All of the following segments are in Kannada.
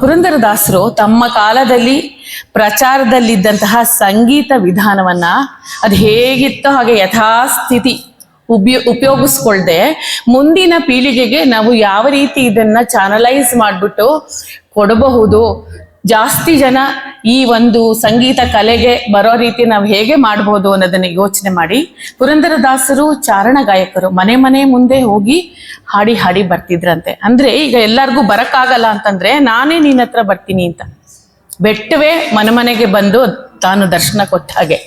ಪುರಂದರದಾಸರು ತಮ್ಮ ಕಾಲದಲ್ಲಿ ಪ್ರಚಾರದಲ್ಲಿದ್ದಂತಹ ಸಂಗೀತ ವಿಧಾನವನ್ನ ಅದು ಹೇಗಿತ್ತೋ ಹಾಗೆ ಯಥಾಸ್ಥಿತಿ ಉಪಯೋ ಉಪಯೋಗಿಸ್ಕೊಳ್ದೆ. ಮುಂದಿನ ಪೀಳಿಗೆಗೆ ನಾವು ಯಾವ ರೀತಿ ಇದನ್ನ ಚಾನಲೈಸ್ ಮಾಡಿಬಿಟ್ಟು ಕೊಡಬಹುದು? ಜಾಸ್ತಿ ಜನ ಈ ಒಂದು ಸಂಗೀತ ಕಲೆಗೆ ಬರೋ ರೀತಿ ನಾವು ಹೇಗೆ ಮಾಡಬಹುದು ಅನ್ನೋದನ್ನ ಯೋಚನೆ ಮಾಡಿ. ಪುರಂದರದಾಸರು ಚಾರಣ ಗಾಯಕರು ಮನೆ ಮನೆ ಮುಂದೆ ಹೋಗಿ ಹಾಡಿ ಹಾಡಿ ಬರ್ತಿದ್ರಂತೆ. ಅಂದ್ರೆ ಈಗ ಎಲ್ಲರಿಗೂ ಬರಕ್ಕಾಗಲ್ಲ ಅಂತಂದ್ರೆ ನಾನೇ ನಿನ್ನ ಹತ್ರ ಬರ್ತೀನಿ ಅಂತ. ಬೆಟ್ಟವೇ ಮನೆ ಮನೆಗೆ ಬಂದು ತಾನು ದರ್ಶನ ಕೊಟ್ಟ ಹಾಗೆ.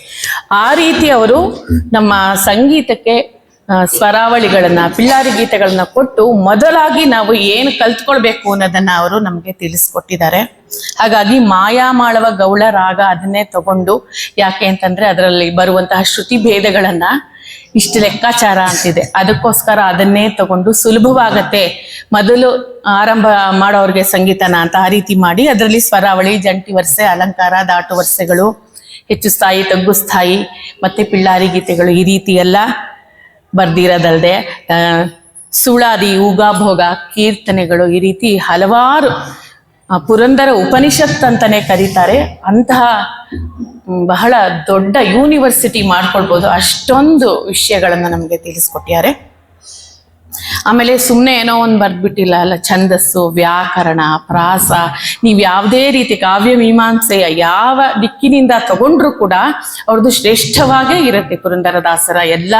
ಆ ರೀತಿ ಅವರು ನಮ್ಮ ಸಂಗೀತಕ್ಕೆ ಸ್ವರಾವಳಿಗಳನ್ನ, ಪಿಳ್ಳಾರಿ ಗೀತೆಗಳನ್ನ ಕೊಟ್ಟು ಮೊದಲಾಗಿ ನಾವು ಏನು ಕಲ್ತ್ಕೊಳ್ಬೇಕು ಅನ್ನೋದನ್ನ ಅವರು ನಮಗೆ ತಿಳಿಸ್ಕೊಟ್ಟಿದ್ದಾರೆ. ಹಾಗಾಗಿ ಮಾಯಾಮಾಳವ ಗೌಳ ರಾಗ ಅದನ್ನೇ ತಗೊಂಡು ಯಾಕೆ ಅಂತಂದ್ರೆ ಅದರಲ್ಲಿ ಬರುವಂತಹ ಶ್ರುತಿ ಭೇದಗಳನ್ನ ಇಷ್ಟು ಲೆಕ್ಕಾಚಾರ ಅಂತಿದೆ. ಅದಕ್ಕೋಸ್ಕರ ಅದನ್ನೇ ತಗೊಂಡು ಸುಲಭವಾಗತ್ತೆ. ಮೊದಲು ಆರಂಭ ಮಾಡೋರಿಗೆ ಸಂಗೀತನ ಅಂತ ಆ ರೀತಿ ಮಾಡಿ ಅದರಲ್ಲಿ ಸ್ವರಾವಳಿ, ಜಂಟಿ ವರ್ಷೆ ಅಲಂಕಾರ ದಾಟು ವರ್ಷೆಗಳು ಹೆಚ್ಚು ಸ್ಥಾಯಿ, ತಗ್ಗು ಸ್ಥಾಯಿ, ಮತ್ತೆ ಪಿಳ್ಳಾರಿ ಗೀತೆಗಳು ಈ ರೀತಿ ಎಲ್ಲ ಬರ್ದಿರೋದಲ್ದೆ ಆ, ಸುಳಾದಿ ಉಗಾಭೋಗ ಕೀರ್ತನೆಗಳು ಈ ರೀತಿ ಹಲವಾರು ಪುರಂದರ ಉಪನಿಷತ್ ಅಂತಾನೆ ಕರೀತಾರೆ. ಅಂತಹ ಬಹಳ ದೊಡ್ಡ ಯೂನಿವರ್ಸಿಟಿ ಮಾಡ್ಕೊಳ್ಬೋದು ಅಷ್ಟೊಂದು ವಿಷಯಗಳನ್ನು ನಮಗೆ ತಿಳಿಸ್ಕೊಟ್ಟಿದ್ದಾರೆ ಆಮೇಲೆ ಸುಮ್ಮನೆ ಏನೋ ಒಂದು ಬರ್ದ್ಬಿಟ್ಟಿಲ್ಲ ಅಲ್ಲ ಛಂದಸ್ಸು ವ್ಯಾಕರಣ ಪ್ರಾಸ ನೀವು ಯಾವುದೇ ರೀತಿ ಕಾವ್ಯ ಮೀಮಾಂಸೆಯ ಯಾವ ದಿಕ್ಕಿನಿಂದ ತಗೊಂಡ್ರು ಕೂಡ ಅವ್ರದ್ದು ಶ್ರೇಷ್ಠವಾಗೇ ಇರುತ್ತೆ ಪುರಂದರದಾಸರ ಎಲ್ಲ.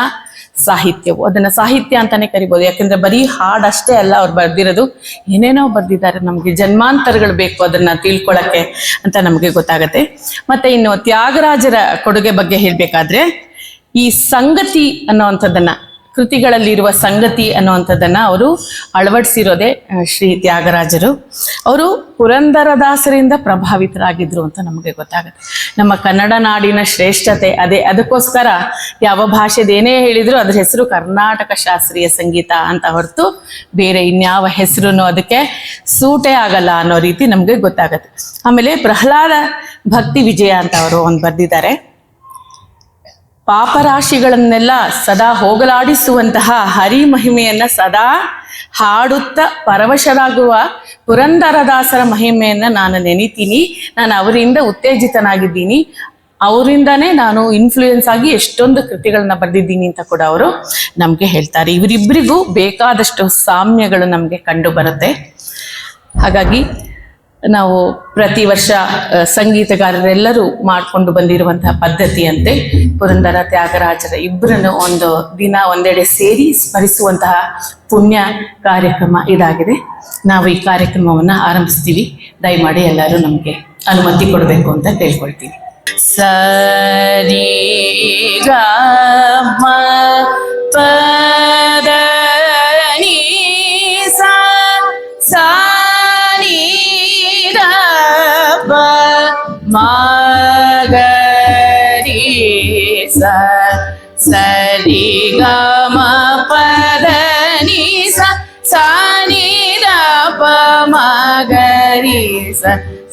ಸಾಹಿತ್ಯವು. ಅದನ್ನ ಸಾಹಿತ್ಯ ಅಂತಾನೆ ಕರಿಬೋದು. ಯಾಕಂದ್ರೆ ಬರೀ ಹಾಡಷ್ಟೇ ಅಲ್ಲ ಅವ್ರು ಬರ್ದಿರೋದು. ಏನೇನೋ ಬರ್ದಿದ್ದಾರೆ ನಮ್ಗೆ. ಜನ್ಮಾಂತರಗಳು ಬೇಕು ಅದನ್ನ ತಿಳ್ಕೊಳಕ್ಕೆ ಅಂತ ನಮಗೆ ಗೊತ್ತಾಗತ್ತೆ. ಮತ್ತೆ ಇನ್ನು ತ್ಯಾಗರಾಜರ ಕೊಡುಗೆ ಬಗ್ಗೆ ಹೇಳ್ಬೇಕಾದ್ರೆ ಈ ಸಂಗತಿ ಅನ್ನೋವಂಥದ್ದನ್ನ ಕೃತಿಗಳಲ್ಲಿರುವ ಸಂಗತಿ ಅನ್ನುವಂಥದ್ದನ್ನ ಅವರು ಅಳವಡಿಸಿರೋದೆ ಶ್ರೀ ತ್ಯಾಗರಾಜರು. ಅವರು ಪುರಂದರದಾಸರಿಂದ ಪ್ರಭಾವಿತರಾಗಿದ್ರು ಅಂತ ನಮಗೆ ಗೊತ್ತಾಗುತ್ತೆ. ನಮ್ಮ ಕನ್ನಡ ನಾಡಿನ ಶ್ರೇಷ್ಠತೆ ಅದೇ. ಅದಕ್ಕೋಸ್ಕರ ಯಾವ ಭಾಷೆದೇನೇ ಹೇಳಿದ್ರು ಅದ್ರ ಹೆಸರು ಕರ್ನಾಟಕ ಶಾಸ್ತ್ರೀಯ ಸಂಗೀತ ಅಂತ ಹೊರತು ಬೇರೆ ಇನ್ಯಾವ ಹೆಸರು ಅದಕ್ಕೆ ಸೂಟೇ ಆಗಲ್ಲ ಅನ್ನೋ ರೀತಿ ನಮಗೆ ಗೊತ್ತಾಗುತ್ತೆ. ಆಮೇಲೆ ಪ್ರಹ್ಲಾದ ಭಕ್ತಿ ವಿಜಯ ಅಂತ ಅವರು ಒಂದು ಬರೆದಿದ್ದಾರೆ. ಪಾಪರಾಶಿಗಳನ್ನೆಲ್ಲ ಸದಾ ಹೋಗಲಾಡಿಸುವಂತಹ ಹರಿ ಮಹಿಮೆಯನ್ನ ಸದಾ ಹಾಡುತ್ತ ಪರವಶರಾಗುವ ಪುರಂದರದಾಸರ ಮಹಿಮೆಯನ್ನ ನಾನು ನೆನಿತೀನಿ. ನಾನು ಅವರಿಂದ ಉತ್ತೇಜಿತನಾಗಿದ್ದೀನಿ. ಅವರಿಂದಾನೇ ನಾನು ಇನ್ಫ್ಲೂಯೆನ್ಸ್ ಆಗಿ ಎಷ್ಟೊಂದು ಕೃತಿಗಳನ್ನ ಬರೆದಿದ್ದೀನಿ ಅಂತ ಕೂಡ ಅವರು ನಮಗೆ ಹೇಳ್ತಾರೆ. ಇವರಿಬ್ಬರಿಗೂ ಬೇಕಾದಷ್ಟು ಸಾಮ್ಯಗಳು ನಮಗೆ ಕಂಡು ಬರುತ್ತೆ. ಹಾಗಾಗಿ ನಾವು ಪ್ರತಿ ವರ್ಷ ಸಂಗೀತಗಾರರೆಲ್ಲರೂ ಮಾಡಿಕೊಂಡು ಬಂದಿರುವಂತಹ ಪದ್ಧತಿಯಂತೆ ಪುರಂದರ ತ್ಯಾಗರಾಜರ ಇಬ್ಬರನ್ನು ಒಂದು ದಿನ ಒಂದೆಡೆ ಸೇರಿ ಸ್ಮರಿಸುವಂತಹ ಪುಣ್ಯ ಕಾರ್ಯಕ್ರಮ ಇದಾಗಿದೆ. ನಾವು ಈ ಕಾರ್ಯಕ್ರಮವನ್ನು ಆರಂಭಿಸ್ತೀವಿ. ದಯಮಾಡಿ ಎಲ್ಲರೂ ನಮಗೆ ಅನುಮತಿ ಕೊಡಬೇಕು ಅಂತ ಕೇಳ್ಕೊಳ್ತೀವಿ. ಸರಿ.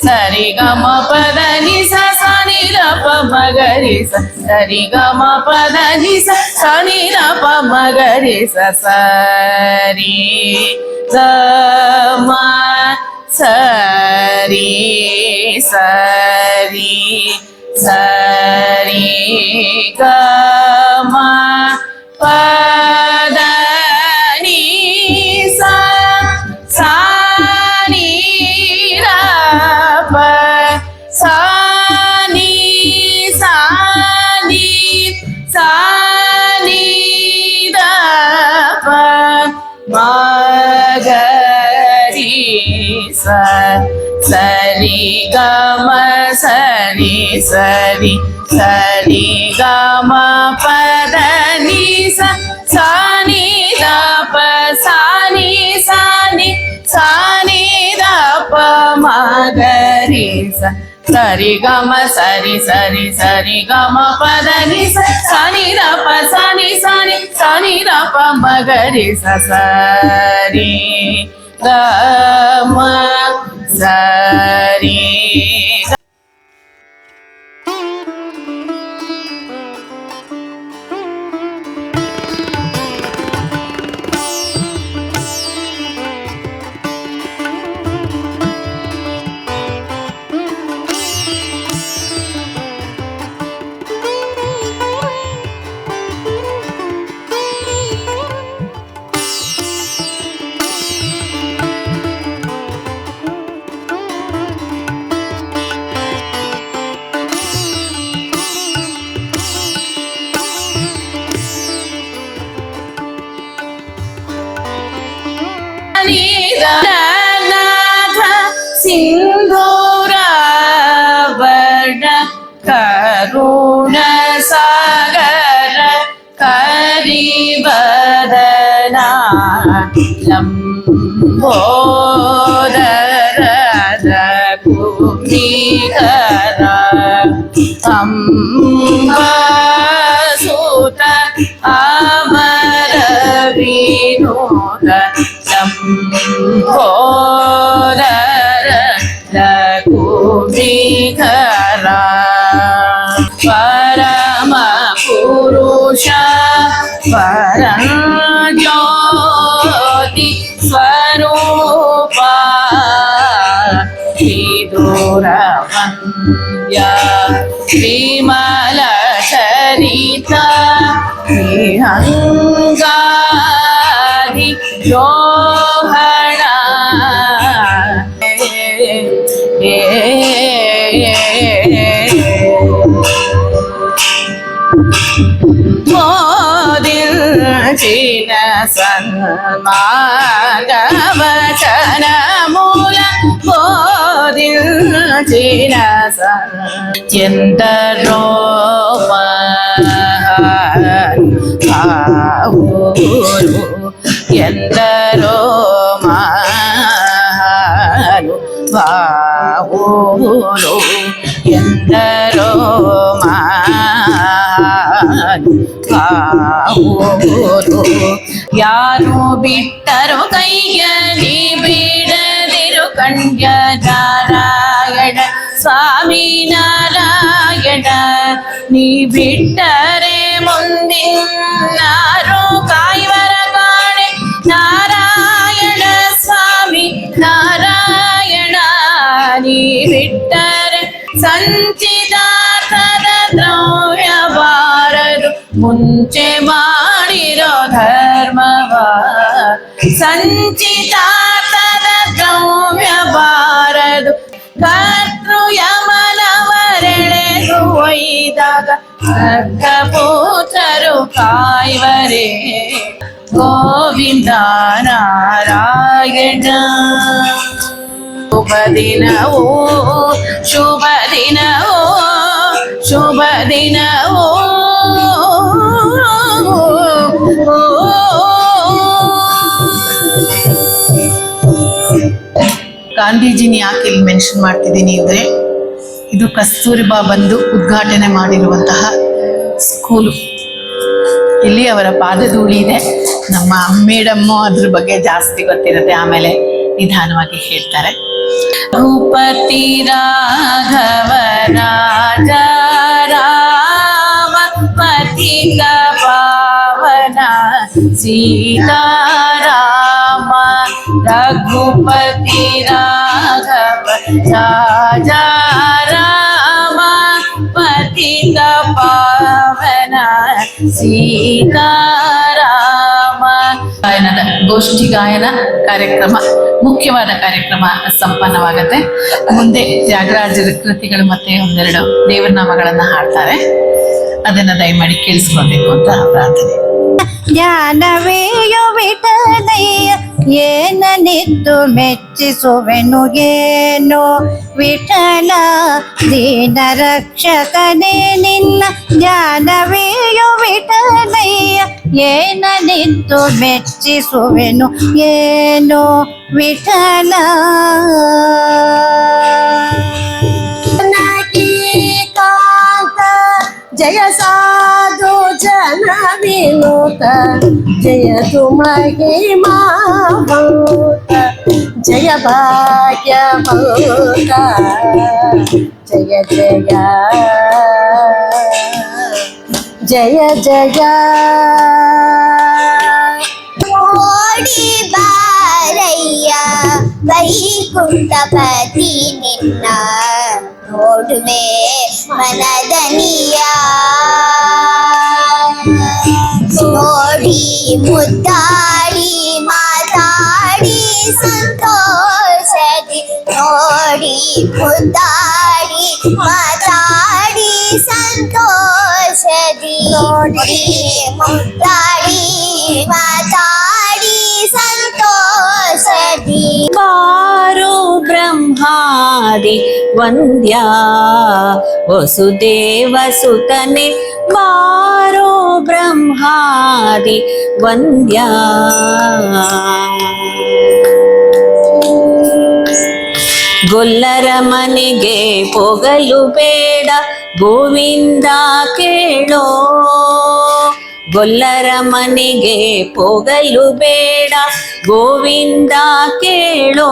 సరి గమ పదని సని రప మగరి సరి గమ పదని సని రప మగరి సరి గమ సరి సరి సరి గమ ప சானிதப மகரி ச சரி கம சரி சரி சரி கம பத நிச சானி தப சானி சானி சானி தப மகரி ச சரி கம சரி சரி சரி கம பதனி சனி ரப சனி சனி சனி ரப மகரி சரி. கம சரி. கருணசாகர கரிவதனா லம்போதரகுமிகர அம்பாசுத அமர வினோத லம்போதர லகுமிகர സന്മാഗവചനമൂല ബോധിൽ ചിന സത്യന്തരോപ ఎందరో మాను బావులు ఎందరో మా ಯಾರು ಬಿಟ್ಟರು ಕೈಯಲ್ಲಿ ಬಿಡದಿರು ಕಂಡ್ಯ ನಾರಾಯಣ ಸ್ವಾಮಿ ನಾರಾಯಣ ನೀ ಬಿಟ್ಟರೆ ಮುಂದಿನಾರು ಕಾಯುವರ ಕಾಣೆ ನಾರಾಯಣ ಸ್ವಾಮಿ ನಾರಾಯಣ ನೀ ಬಿಟ್ಟರೆ ಸಂಚಿತಾರ್ಥದ ದ್ರವ್ಯ ಬಾರದು ಮುಂಚೆ ಮಾಡಿರೋ ಧರ್ಮವ ಸಂಚಿತಾರ್ಥದ ದ್ರವ್ಯ ಬಾರದು ಕರ್ತೃ ಯಮನವರೆಳೆದು ಒಯ್ದಾಗ ಪುತ್ರರು ಕಾಯ್ವರೇ ಗೋವಿಂದ ನಾರಾಯಣ ಶುಭ ದಿನವೋ ಶುಭ ದಿನವೋ ಶುಭ ದಿನವೋ ಗಾಂಧೀಜಿನ ಯಾಕೆ ಇಲ್ಲಿ ಮೆನ್ಷನ್ ಮಾಡ್ತಿದ್ದೀನಿ ಅಂದ್ರೆ ಇದು ಕಸ್ತೂರಿಬಾ ಬಂದು ಉದ್ಘಾಟನೆ ಮಾಡಿರುವಂತಹ ಸ್ಕೂಲು ಇಲ್ಲಿ ಅವರ ಪಾದಧೂಳಿ ಇದೆ. ನಮ್ಮ ಮೇಡಮ್ಮು ಅದ್ರ ಬಗ್ಗೆ ಜಾಸ್ತಿ ಗೊತ್ತಿರುತ್ತೆ, ಆಮೇಲೆ ನಿಧಾನವಾಗಿ ಹೇಳ್ತಾರೆ. ರೂಪತಿ ರಾಘವ ರಾಜ ರಾಮ ಪತಿ ಪಾವನ ಸೀತಾರಾಮ ರಘುಪತಿ ರಾಘವ ರಾಜ ರಾಮ ಪತಿತ ಪಾವನ ಸೀತಾರಾಮ ಗಾಯನದ ಗೋಷ್ಠಿ ಗಾಯನ ಕಾರ್ಯಕ್ರಮ ಮುಖ್ಯವಾದ ಕಾರ್ಯಕ್ರಮ ಸಂಪನ್ನವಾಗತ್ತೆ ಮುಂದೆ ತ್ಯಾಗರಾಜರ ಕೃತಿಗಳು ಮತ್ತೆ ಒಂದೆರಡು ದೇವರ ನಾಮಗಳನ್ನ ಹಾಡ್ತಾರೆ ಅದನ್ನ ದಯಮಾಡಿ ಕೇಳಿಸ್ಕೊಳ್ಬೇಕು ಅಂತ ಪ್ರಾರ್ಥನೆ ಜ್ಞಾನವೇಯೋ ವಿಠಲಯ್ಯ ಏನನಿದ್ದು ಮೆಚ್ಚಿಸುವೆನು ಏನು ವಿಠಲ ದೀನ ರಕ್ಷಕನೇ ನಿನ್ನ ಜ್ಞಾನವೇಯೋ ವಿಠಲಯ್ಯ ಏನನಿದ್ದು ಮೆಚ್ಚಿಸುವೆನು ಏನೋ ವಿಠಲ ಕಾಂತ ಜಯ ಸಾಧು ಜನ ವಿನುತ जय तुम महिमा जय भाग्य जय जया जय जया ఓడి బారయ్య వైకుంఠపతి నిన్న నోడుమే మనదనియా ಮುದ್ದಾಡಿ ಮಾತಾಡಿ ಸಂತೋಷದಿ ನೋಡಿ ಮುದ್ದಾಡಿ ಮಾತಾಡಿ ಸಂತೋಷದಿ ನೋಡಿ ಮುದ್ದಾಡಿ ಮಾತಾಡಿ ಸಂತೋಷದಿ ಬಾರೋ ಬ್ರಹ್ಮಾದಿ ವಂದ್ಯ ವಸುದೇವ ಸುತನೆ ಬಾರೋ ಬ್ರಹ್ಮಾದಿ ವಂದ್ಯ. ಗೊಲ್ಲರ ಮನೆಗೆ ಪೊಗಲು ಬೇಡ, ಗೋವಿಂದ ಕೇಳೋ. ಗೊಲ್ಲರ ಮನೆಗೆ ಪೊಗಲು ಬೇಡ, ಗೋವಿಂದ ಕೇಳೋ.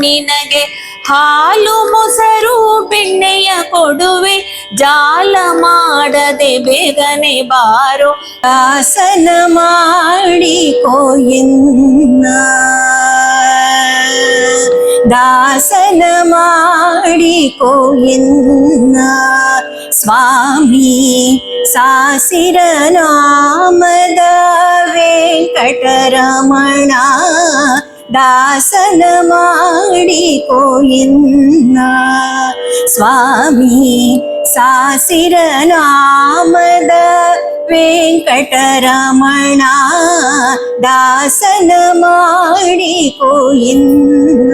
ನಿನಗೆ ಹಾಲು ಮೊಸರು ಬೆಣ್ಣೆಯ ಕೊಡುವೆ ಜಾಲ ಮಾಡದೆ ಬೇಗನೆ ಬಾರೋ ಆಸನ ಮಾಡಿ ಕೋಯಿನ್ನ ದಾಸನ ಮಾಡಿ ಕೋಯಿನ್ನ ಸ್ವಾಮಿ ಸಾಸಿರ ನಾಮದ ವೆಂಕಟರಮಣ ದಾಸನ ಮಾಡಿ ಕೋಯಿನ್ನ ಸ್ವಾಮಿ ಸಾಸಿರ ನಾಮದ ವೆಂಕಟರಮಣ ದಾಸನ ಮಾಡಿ ಕೋಯಿನ್ನ